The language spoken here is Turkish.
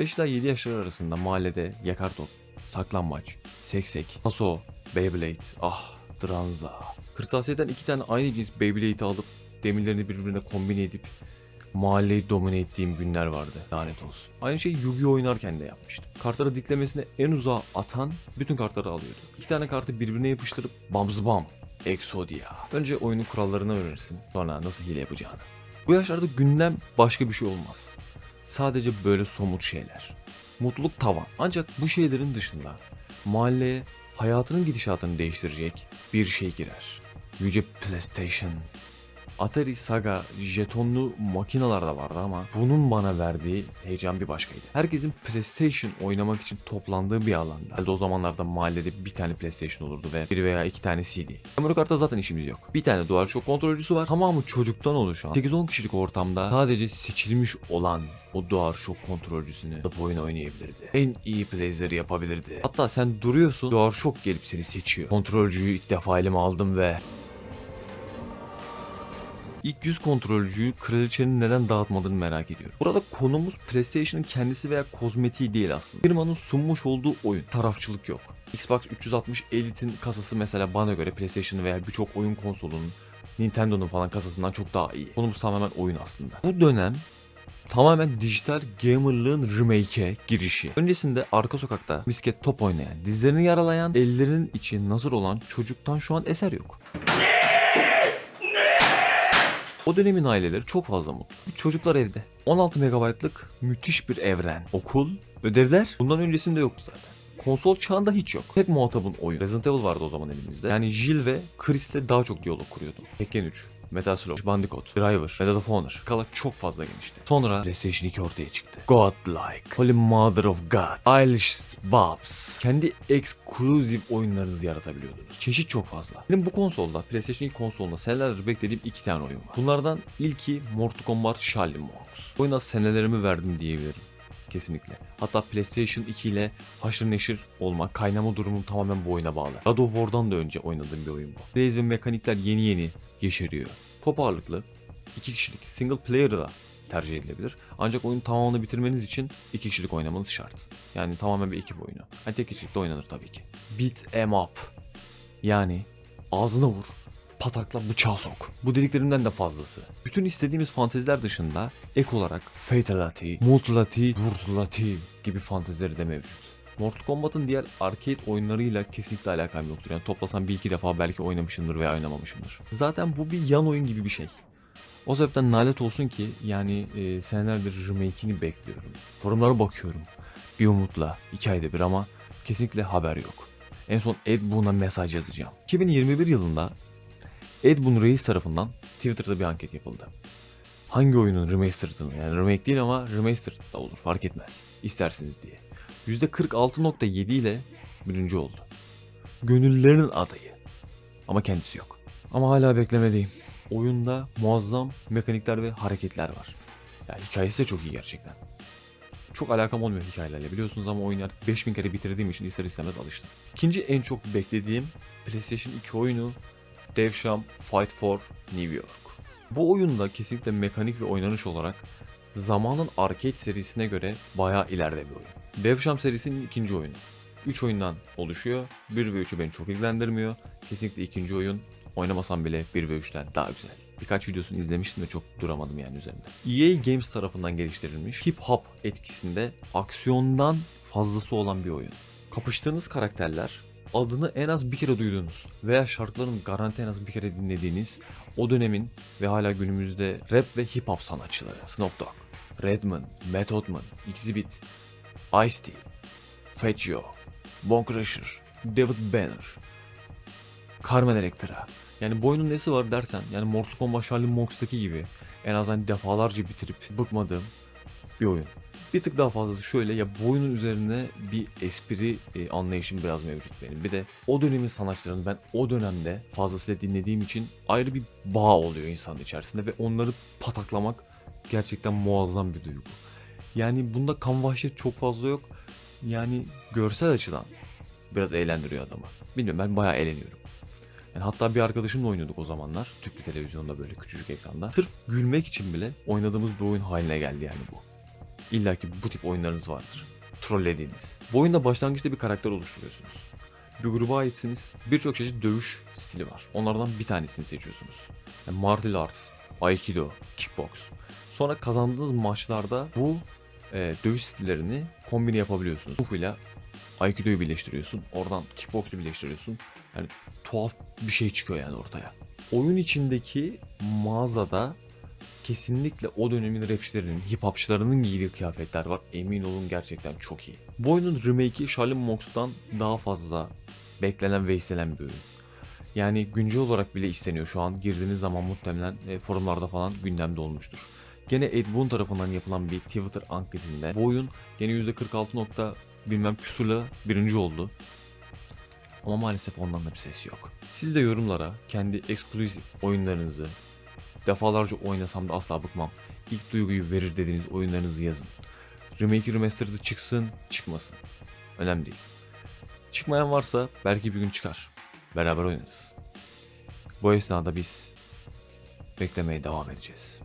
5 ila 7 yaşlar arasında mahallede yakar top, saklanmaç, seksek, paso, Beyblade, ah, Dranza. Kırtasiyeden iki tane aynı cins Beyblade'i alıp demirlerini birbirine kombine edip mahalleyi domine ettiğim günler vardı. Lanet olsun. Aynı şeyi Yu-Gi-Oh oynarken de yapmıştım. Kartları diklemesine en uzağa atan bütün kartları alıyordu. İki tane kartı birbirine yapıştırıp bamz bam. Exodia. Önce oyunun kurallarını öğrenirsin. Sonra nasıl hile yapacağını. Bu yaşlarda gündem başka bir şey olmaz. Sadece böyle somut şeyler. Mutluluk tavan. Ancak bu şeylerin dışında mahalleye hayatının gidişatını değiştirecek bir şey girer. Yüce PlayStation. Atari Saga jetonlu makinalar da vardı ama bunun bana verdiği heyecan bir başkaydı. Herkesin PlayStation oynamak için toplandığı bir alanda. Herhalde o zamanlarda mahallede bir tane PlayStation olurdu ve bir veya iki tane CD. Memory kartta zaten işimiz yok. Bir tane DualShock kontrolcüsü var. Tamamı çocuktan oluşan 8-10 kişilik ortamda sadece seçilmiş olan o DualShock kontrolcüsünü alıp oyun oynayabilirdi. En iyi playleri yapabilirdi. Hatta sen duruyorsun DualShock gelip seni seçiyor. Kontrolcüyü ilk defa elime aldım ve İlk yüz kontrolcüyü kraliçenin neden dağıtmadığını merak ediyorum. Burada konumuz PlayStation'ın kendisi veya kozmetiği değil aslında. Firmanın sunmuş olduğu oyun. Tarafçılık yok. Xbox 360 Elite'in kasası mesela bana göre PlayStation veya birçok oyun konsolunun Nintendo'nun falan kasasından çok daha iyi. Konumuz tamamen oyun aslında. Bu dönem tamamen dijital gamerlığın remake'e girişi. Öncesinde arka sokakta misket top oynayan, dizlerini yaralayan, ellerinin içi nazır olan çocuktan şu an eser yok. O dönemin aileleri çok fazla mutlu. Çocuklar evde. 16 megabaytlık müthiş bir evren. Okul, ödevler bundan öncesinde yoktu zaten. Konsol çağında hiç yok. Tek muhatabın oyun. Resident Evil vardı o zaman elimizde. Yani Jill ve Chris'le daha çok diyalog kuruyordum. Tekken 3, Metal Slug, Bandicoot, Driver, Medal of Honor. Skala çok fazla genişti. Sonra PlayStation 2 ortaya çıktı. Godlike, Holy Mother of God, Eilish Bobs. Kendi exclusive oyunlarınızı yaratabiliyordunuz. Çeşit çok fazla. Benim bu konsolda, PlayStation 2 konsolunda senelerdir beklediğim iki tane oyun var. Bunlardan ilki Mortal Kombat Charlie Monks. Oyuna senelerimi verdim diyebilirim. Kesinlikle. Hatta PlayStation 2 ile haşır neşir olma, kaynama durumum tamamen bu oyuna bağlı. God of War'dan da önce oynadığım bir oyun bu. Blaze ve mekanikler yeni yeni yeşeriyor. Top ağırlıklı, iki kişilik single player da tercih edilebilir. Ancak oyunu tamamını bitirmeniz için iki kişilik oynamanız şart. Yani tamamen bir ekip oyunu. Yani tek kişilik de oynanır tabii ki. Beat em up. Yani ağzına vur, patakla bıçağı sok. Bu dediklerimden de fazlası. Bütün istediğimiz fanteziler dışında ek olarak Fatality, Multility, Brutality gibi fantezileri de mevcut. Mortal Kombat'ın diğer arcade oyunlarıyla kesinlikle alakam yoktur. Yani toplasam bir iki defa belki oynamışımdır veya oynamamışımdır. Zaten bu bir yan oyun gibi bir şey. O sebepten nalet olsun ki yani e, senelerdir remake'ini bekliyorum. Forumlara bakıyorum. Bir umutla, iki ayda bir ama kesinlikle haber yok. En son Ed Boon'a mesaj yazacağım. 2021 yılında Ed Boon Reis tarafından Twitter'da bir anket yapıldı. Hangi oyunun remastered'ını yani remake değil ama remastered da olur fark etmez. İstersiniz diye. %46.7 ile birinci oldu. Gönüllerin adayı. Ama kendisi yok. Ama hala beklemedeyim. Oyunda muazzam mekanikler ve hareketler var. Ya hikayesi de çok iyi gerçekten. Çok alakam olmuyor hikayelerle biliyorsunuz ama oyunu artık 5000 kere bitirdiğim için ister istemez alıştım. İkinci en çok beklediğim PlayStation 2 oyunu Devsham Fight for New York. Bu oyunda kesinlikle mekanik ve oynanış olarak zamanın arcade serisine göre bayağı ileride bir oyun. Devsham serisinin ikinci oyunu. 3 oyundan oluşuyor. 1 ve 3'ü beni çok ilgilendirmiyor. Kesinlikle ikinci oyun oynamasam bile 1 ve 3'ten daha güzel. Birkaç videosunu izlemiştim ve çok duramadım yani üzerinde. EA Games tarafından geliştirilmiş hip hop etkisinde aksiyondan fazlası olan bir oyun. Kapıştığınız karakterler adını en az bir kere duyduğunuz veya şarkılarını garanti en az bir kere dinlediğiniz o dönemin ve hala günümüzde rap ve hip hop sanatçıları Snoop Dogg, Redman, Method Man, Exhibit, Ice-T, Fat Joe, Bon Crusher, David Banner, Carmen Electra. Yani bu oyunun nesi var dersen yani Mortal Kombat Charlie Monks'taki gibi en az hani defalarca bitirip bıkmadığım bir oyun. Bir tık daha fazlası şöyle ya bu oyunun üzerine bir espri e, anlayışım biraz mevcut benim. Bir de o dönemin sanatçılarını ben o dönemde fazlasıyla dinlediğim için ayrı bir bağ oluyor insanın içerisinde ve onları pataklamak gerçekten muazzam bir duygu. Yani bunda kan vahşet çok fazla yok. Yani görsel açıdan biraz eğlendiriyor adamı. Bilmiyorum ben bayağı eğleniyorum. Yani hatta bir arkadaşımla oynuyorduk o zamanlar. Tüplü televizyonda böyle küçücük ekranda. Sırf gülmek için bile oynadığımız bir oyun haline geldi yani bu. İlla ki bu tip oyunlarınız vardır. Trollediğiniz. Bu oyunda başlangıçta bir karakter oluşturuyorsunuz. Bir gruba aitsiniz. Birçok çeşit dövüş stili var. Onlardan bir tanesini seçiyorsunuz. Yani martial arts, aikido, kickbox. Sonra kazandığınız maçlarda bu e, dövüş stillerini kombine yapabiliyorsunuz. Kung ile Aikido'yu birleştiriyorsun. Oradan kickbox'u birleştiriyorsun. Yani tuhaf bir şey çıkıyor yani ortaya. Oyun içindeki mağazada kesinlikle o dönemin rapçilerinin, hip hopçılarının giydiği kıyafetler var. Emin olun gerçekten çok iyi. Bu oyunun remake'i Charlie Mox'tan daha fazla beklenen ve istenen bir oyun. Yani güncel olarak bile isteniyor şu an. Girdiğiniz zaman muhtemelen e, forumlarda falan gündemde olmuştur. Gene Ed Boon tarafından yapılan bir Twitter anketinde bu oyun gene %46 nokta bilmem küsurla birinci oldu. Ama maalesef ondan da bir ses yok. Siz de yorumlara kendi eksklusif oyunlarınızı defalarca oynasam da asla bıkmam. İlk duyguyu verir dediğiniz oyunlarınızı yazın. Remake Remastered'ı çıksın çıkmasın. Önemli değil. Çıkmayan varsa belki bir gün çıkar. Beraber oynarız. Bu esnada biz beklemeye devam edeceğiz.